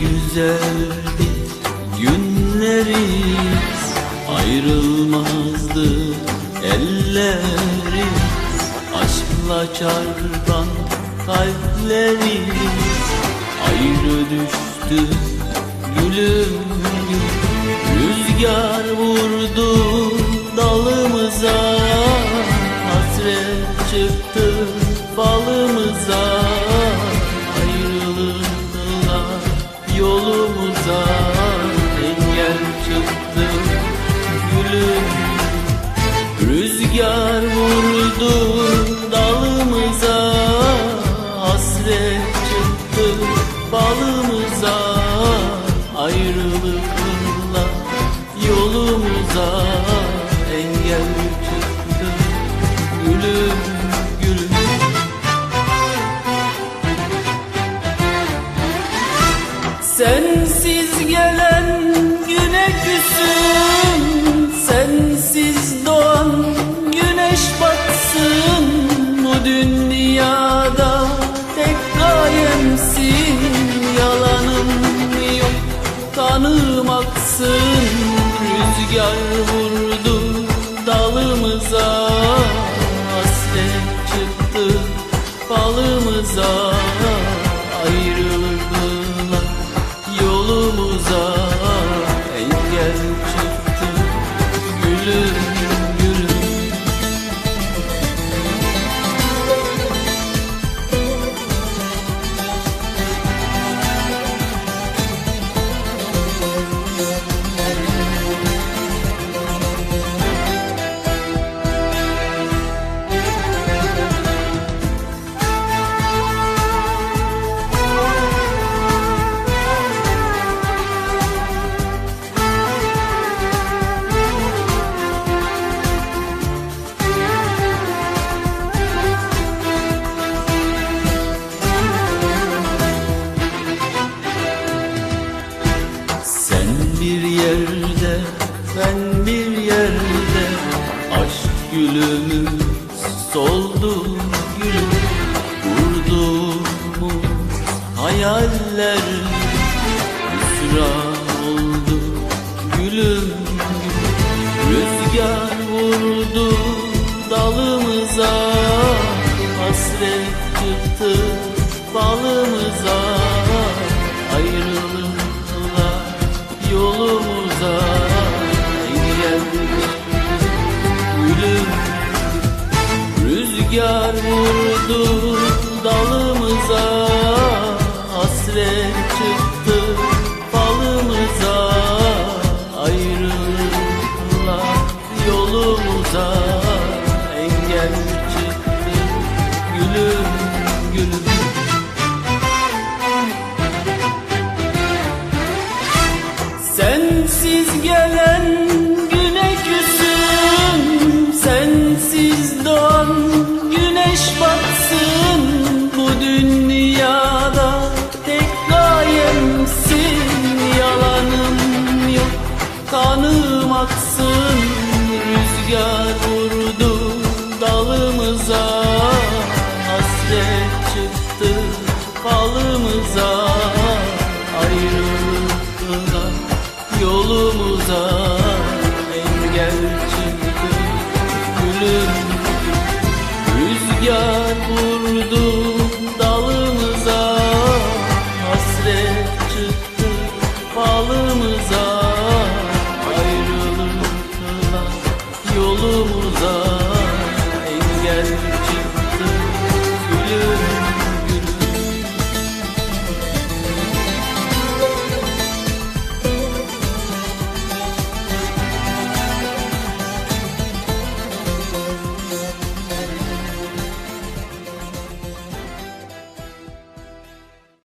güzeldi günlerimiz Ayrılmazdı ellerimiz Aşkla çarpan kalplerimiz Ayrı düştü gülüm. Rüzgar vurdu yolumuza Engel çıktı. Gülüm Rüzgar vurdu dalımıza Hasret çıktı. Balımıza Ayrılıkla yolumuza Engel çıktı. Gülüm Sensiz gelen güne küsüm Sensiz doğan güneş batsın. Bu dünyada tek gayemsin Yalanım yok kanım aksın. Rüzgar vurdu dalımıza Hasret çıktı balımıza ben bir yerde Aşk gülümü soldu gülüm. Kurduğumuz hayaller Hüsra oldu gülüm